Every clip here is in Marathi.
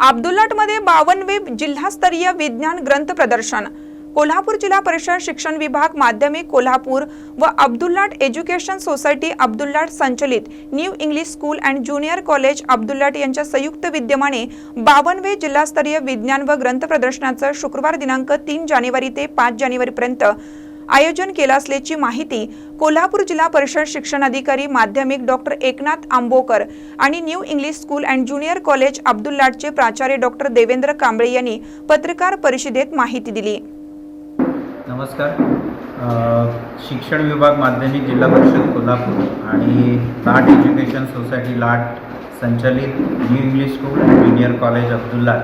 अब्दुल्लाटमध्ये बावनवे जिल्हास्तरीय विज्ञान ग्रंथ प्रदर्शन. कोल्हापूर जिल्हा परिषद शिक्षण विभाग माध्यमिक कोल्हापूर व अब्दुल्लाट एज्युकेशन सोसायटी अब्दुल्लाट संचलित. New English school and junior college Abdullat यांच्या संयुक्त विद्यमाने बावनवे जिल्हास्तरीय विज्ञान व ग्रंथ प्रदर्शनाचं शुक्रवार दिनांक तीन जानेवारी ते पाच जानेवारीपर्यंत आयोजन केलं असल्याची माहिती कोल्हापूर जिल्हा परिषद शिक्षण अधिकारी माध्यमिक डॉक्टर एकनाथ आंबोकर आणि new English school and junior college अब्दुल्लाटचे प्राचार्य डॉक्टर देवेंद्र कांबळे यांनी पत्रकार परिषदेत माहिती दिली. नमस्कार. शिक्षण विभाग माध्यमिक जिल्हा परिषद कोल्हापूर आणि लाट एज्युकेशन सोसायटी लाट संचालित new English school and junior college Abdulla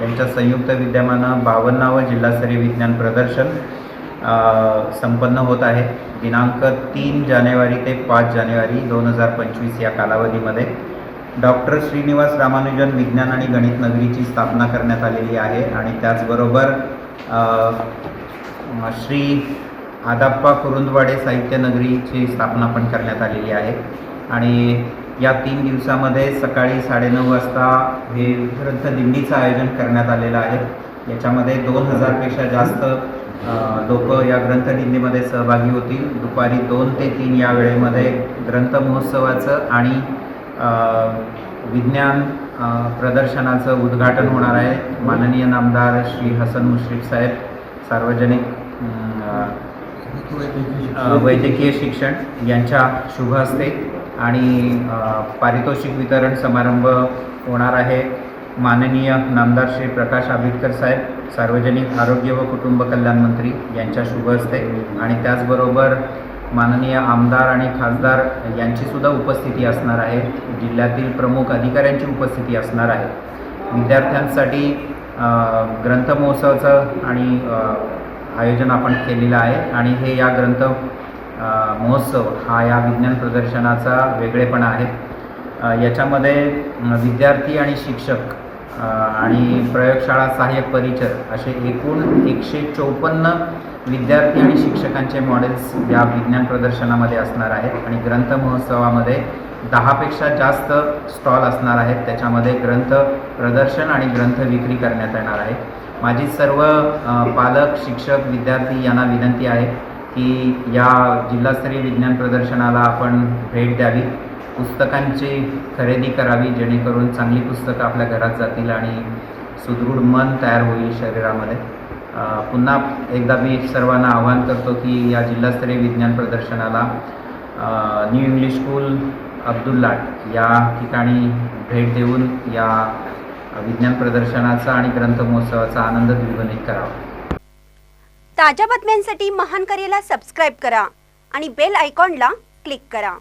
यांच्या संयुक्त विद्यमानं बावन्नावं जिल्हास्तरीय विज्ञान प्रदर्शन संपन्न होत आहे. दिनांक तीन जानेवारी ते पाच जानेवारी दोन हजार पंचवीस या कालावधीमध्ये डॉक्टर श्रीनिवास रामानुजन विज्ञान आणि गणित नगरीची स्थापना करण्यात आलेली आहे आणि त्याचबरोबर श्री आदाप्पा कुरुंदवाडे साहित्य नगरीची स्थापना पण करण्यात आलेली आहे. आणि या तीन दिवसामध्ये सकाळी साडेनऊ वाजता हे ग्रंथदिंडीचं आयोजन करण्यात आलेलं आहे. याच्यामध्ये दोन हजारपेक्षा जास्त लोक या ग्रंथदिंडीमध्ये सहभागी होतील. दुपारी दोन ते तीन या वेळेमध्ये ग्रंथ महोत्सवाचं आणि विज्ञान प्रदर्शनाचं उद्घाटन होणार आहे. माननीय नामदार श्री हसन मुश्रीफ साहेब सार्वजनिक वैद्यकीय शिक्षण यांच्या शुभ हस्ते आणि पारितोषिक वितरण समारंभ होणार आहे. माननीय नामदार श्री प्रकाश आंबेडकर साहेब सार्वजनिक आरोग्य व कुटुंब कल्याण मंत्री यांच्या शुभ हस्ते आणि त्याचबरोबर माननीय आमदार आणि खासदार यांचीसुद्धा उपस्थिती असणार आहे. जिल्ह्यातील प्रमुख अधिकाऱ्यांची उपस्थिती असणार आहे. विद्यार्थ्यांसाठी अ, ग्रंथ महोत्सवाचं आणि आयोजन आपण केलेलं आहे आणि हे या ग्रंथ महोत्सव हा या विज्ञान प्रदर्शनाचा वेगळेपणा आहे. याच्यामध्ये विद्यार्थी आणि शिक्षक आणि प्रयोगशाळा सहाय्यक परिचर असे एकूण एकशे चौपन्न विद्यार्थी आणि शिक्षकांचे मॉडेल्स या विज्ञान प्रदर्शनामध्ये असणार आहेत. आणि ग्रंथ महोत्सवामध्ये दहापेक्षा जास्त स्टॉल असणार आहेत. त्याच्यामध्ये ग्रंथ प्रदर्शन आणि ग्रंथ विक्री करण्यात येणार आहे. माझी सर्व पालक शिक्षक विद्यार्थी यांना विनंती आहे की या जिल्हास्तरीय विज्ञान प्रदर्शनाला आपण भेट द्यावी. पुस्तकांची खरेदी करावी जेणेकरून चांगली पुस्तकं आपल्या घरात जातील आणि सुदृढ मन तयार होईल शरीरामध्ये. पुन्हा एकदा मी सर्वांना आवाहन करतो की या जिल्हास्तरीय विज्ञान प्रदर्शनाला न्यू इंग्लिश स्कूल अब्दुल्लाट या ठिकाणी भेट देऊन या विज्ञान प्रदर्शनाचा आणि ग्रंथ महोत्सवाचा आनंद द्विगुणित करावा. ताज्या बातम्यांसाठी महान करेला सबस्क्राईब करा आणि बेल आयकॉनला क्लिक करा.